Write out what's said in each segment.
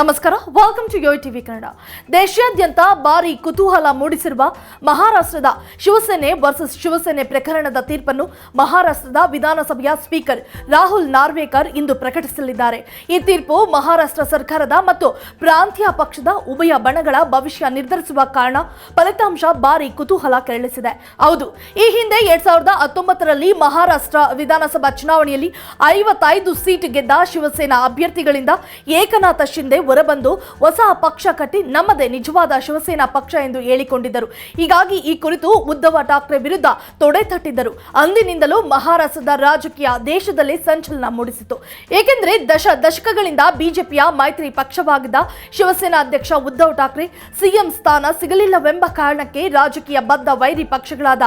ನಮಸ್ಕಾರ welcome to Yo TV Kannada ದೇಶಾದ್ಯಂತ ಭಾರಿ ಕುತೂಹಲ ಮೂಡಿಸಿರುವ ಮಹಾರಾಷ್ಟ್ರದ ಶಿವಸೇನೆ ವರ್ಸಸ್ ಶಿವಸೇನೆ ಪ್ರಕರಣದ ತೀರ್ಪನ್ನು ಮಹಾರಾಷ್ಟ್ರದ ವಿಧಾನಸಭೆಯ ಸ್ಪೀಕರ್ ರಾಹುಲ್ ನಾರ್ವೇಕರ್ ಇಂದು ಪ್ರಕಟಿಸಲಿದ್ದಾರೆ. ಈ ತೀರ್ಪು ಮಹಾರಾಷ್ಟ್ರ ಸರ್ಕಾರದ ಮತ್ತು ಪ್ರಾಂತೀಯ ಪಕ್ಷದ ಉಭಯ ಬಣಗಳ ಭವಿಷ್ಯ ನಿರ್ಧರಿಸುವ ಕಾರಣ ಫಲಿತಾಂಶ ಭಾರಿ ಕುತೂಹಲ ಕೆರಳಿಸಿದೆ. ಹೌದು, ಈ ಹಿಂದೆ ಎರಡ್ ಸಾವಿರದ ಹತ್ತೊಂಬತ್ತರಲ್ಲಿ ಮಹಾರಾಷ್ಟ್ರ ವಿಧಾನಸಭಾ ಚುನಾವಣೆಯಲ್ಲಿ ಐವತ್ತೈದು ಸೀಟ್ ಗೆದ್ದ ಶಿವಸೇನಾ ಅಭ್ಯರ್ಥಿಗಳಿಂದ ಏಕನಾಥ ಶಿಂದೆ ಹೊರಬಂದು ಹೊಸ ಪಕ್ಷ ಕಟ್ಟಿ ನಮ್ಮದೇ ನಿಜವಾದ ಶಿವಸೇನಾ ಪಕ್ಷ ಎಂದು ಹೇಳಿಕೊಂಡಿದ್ದರು. ಹೀಗಾಗಿ ಈ ಕುರಿತು ಉದ್ಧವ ಠಾಕ್ರೆ ವಿರುದ್ಧ ತೊಡೆ ತಟ್ಟಿದ್ದರು. ಅಂದಿನಿಂದಲೂ ಮಹಾರಾಷ್ಟ್ರದ ರಾಜಕೀಯ ದೇಶದಲ್ಲಿ ಸಂಚಲನ ಮೂಡಿಸಿತು. ಏಕೆಂದರೆ ದಶ ದಶಕಗಳಿಂದ ಬಿಜೆಪಿಯ ಮೈತ್ರಿ ಪಕ್ಷವಾಗಿದ್ದ ಶಿವಸೇನಾ ಅಧ್ಯಕ್ಷ ಉದ್ಧವ್ ಠಾಕ್ರೆ ಸಿಎಂ ಸ್ಥಾನ ಸಿಗಲಿಲ್ಲವೆಂಬ ಕಾರಣಕ್ಕೆ ರಾಜಕೀಯ ಬದ್ಧ ವೈರಿ ಪಕ್ಷಗಳಾದ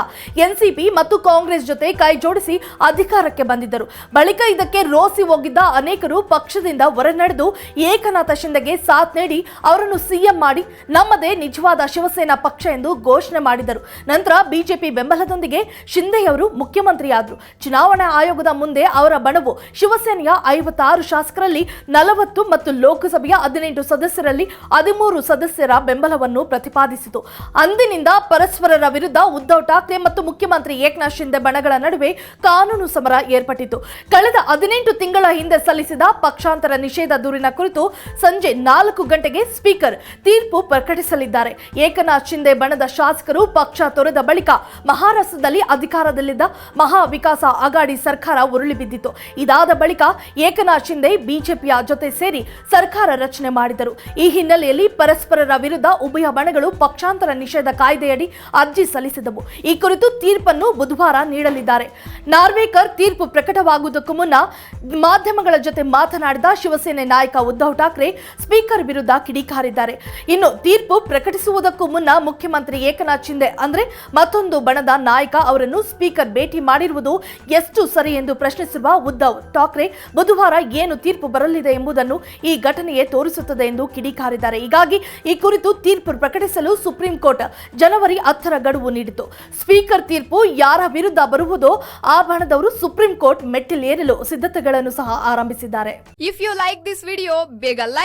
ಎನ್ಸಿಪಿ ಮತ್ತು ಕಾಂಗ್ರೆಸ್ ಜೊತೆ ಕೈ ಜೋಡಿಸಿ ಅಧಿಕಾರಕ್ಕೆ ಬಂದಿದ್ದರು. ಬಳಿಕ ಇದಕ್ಕೆ ರೋಸಿ ಹೋಗಿದ್ದ ಅನೇಕರು ಪಕ್ಷದಿಂದ ಹೊರನಡೆದು ಏಕನಾಥ ಶಿಂದೆಗೆ ಸಾಥ್ ನೀಡಿ ಅವರನ್ನು ಸಿಎಂ ಮಾಡಿ ನಮ್ಮದೇ ನಿಜವಾದ ಶಿವಸೇನಾ ಪಕ್ಷ ಎಂದು ಘೋಷಣೆ ಮಾಡಿದರು. ನಂತರ ಬಿಜೆಪಿ ಬೆಂಬಲದೊಂದಿಗೆ ಶಿಂದೆಯವರು ಮುಖ್ಯಮಂತ್ರಿಯಾದರು. ಚುನಾವಣಾ ಆಯೋಗದ ಮುಂದೆ ಅವರ ಬಣವು ಶಿವಸೇನೆಯ ಐವತ್ತಾರು ಶಾಸಕರಲ್ಲಿ ನಲವತ್ತು ಮತ್ತು ಲೋಕಸಭೆಯ ಹದಿನೆಂಟು ಸದಸ್ಯರಲ್ಲಿ ಹದಿಮೂರು ಸದಸ್ಯರ ಬೆಂಬಲವನ್ನು ಪ್ರತಿಪಾದಿಸಿತು. ಅಂದಿನಿಂದ ಪರಸ್ಪರರ ವಿರುದ್ಧ ಉದ್ಧವ್ ಠಾಕ್ರೆ ಮತ್ತು ಮುಖ್ಯಮಂತ್ರಿ ಏಕನಾಥ್ ಶಿಂದೆ ಬಣಗಳ ನಡುವೆ ಕಾನೂನು ಸಮರ ಏರ್ಪಟ್ಟಿತು. ಕಳೆದ ಹದಿನೆಂಟು ತಿಂಗಳ ಹಿಂದೆ ಸಲ್ಲಿಸಿದ ಪಕ್ಷಾಂತರ ನಿಷೇಧ ದೂರಿನ ಕುರಿತು ಸಂಜೆ ನಾಲ್ಕು ಗಂಟೆಗೆ ಸ್ಪೀಕರ್ ತೀರ್ಪು ಪ್ರಕಟಿಸಲಿದ್ದಾರೆ. ಏಕನಾಥ್ ಶಿಂದೆ ಬಣದ ಶಾಸಕರು ಪಕ್ಷ ತೊರೆದ ಬಳಿಕ ಮಹಾರಾಷ್ಟ್ರದಲ್ಲಿ ಅಧಿಕಾರದಲ್ಲಿದ್ದ ಮಹಾ ವಿಕಾಸ ಅಗಾಡಿ ಸರ್ಕಾರ ಉರುಳಿ ಬಿದ್ದಿತು ಇದಾದ ಬಳಿಕ ಏಕನಾಥ್ ಶಿಂದೆ ಬಿಜೆಪಿಯ ಜೊತೆ ಸೇರಿ ಸರ್ಕಾರ ರಚನೆ ಮಾಡಿದರು. ಈ ಹಿನ್ನೆಲೆಯಲ್ಲಿ ಪರಸ್ಪರರ ವಿರುದ್ಧ ಉಭಯ ಬಣಗಳು ಪಕ್ಷಾಂತರ ನಿಷೇಧ ಕಾಯ್ದೆಯಡಿ ಅರ್ಜಿ ಸಲ್ಲಿಸಿದವು. ಈ ಕುರಿತು ತೀರ್ಪನ್ನು ಬುಧವಾರ ನೀಡಲಿದ್ದಾರೆ. ನಾರ್ವೇಕರ್ ತೀರ್ಪು ಪ್ರಕಟವಾಗುವುದಕ್ಕೂ ಮುನ್ನ ಮಾಧ್ಯಮಗಳ ಜೊತೆ ಮಾತನಾಡಿದ ಶಿವಸೇನೆ ನಾಯಕ ಉದ್ಧವ್ ಠಾಕ್ರೆ ಸ್ಪೀಕರ್ ವಿರುದ್ಧ ಕಿಡಿಕಾರಿದ್ದಾರೆ. ಇನ್ನು ತೀರ್ಪು ಪ್ರಕಟಿಸುವುದಕ್ಕೂ ಮುನ್ನ ಮುಖ್ಯಮಂತ್ರಿ ಏಕನಾಥ್ ಶಿಂದೆ ಅಂದ್ರೆ ಮತ್ತೊಂದು ಬಣದ ನಾಯಕ ಅವರನ್ನು ಸ್ಪೀಕರ್ ಭೇಟಿ ಮಾಡಿರುವುದು ಎಷ್ಟು ಸರಿ ಎಂದು ಪ್ರಶ್ನಿಸಿರುವ ಉದ್ಧವ್ ಠಾಕ್ರೆ, ಬುಧವಾರ ಏನು ತೀರ್ಪು ಬರಲಿದೆ ಎಂಬುದನ್ನು ಈ ಘಟನೆಯೇ ತೋರಿಸುತ್ತದೆ ಎಂದು ಕಿಡಿಕಾರಿದ್ದಾರೆ. ಹೀಗಾಗಿ ಈ ಕುರಿತು ತೀರ್ಪು ಪ್ರಕಟಿಸಲು ಸುಪ್ರೀಂ ಕೋರ್ಟ್ ಜನವರಿ ಹತ್ತರ ಗಡುವು ನೀಡಿತು ಸ್ಪೀಕರ್ ತೀರ್ಪು ಯಾರ ವಿರುದ್ಧ ಬರುವುದೋ ಆ ಬಣದವರು ಸುಪ್ರೀಂ ಕೋರ್ಟ್ ಮೆಟ್ಟಿಲೇರಲು ಸಿದ್ಧತೆಗಳನ್ನು ಸಹ ಆರಂಭಿಸಿದ್ದಾರೆ. If you like this video ಬೇಗ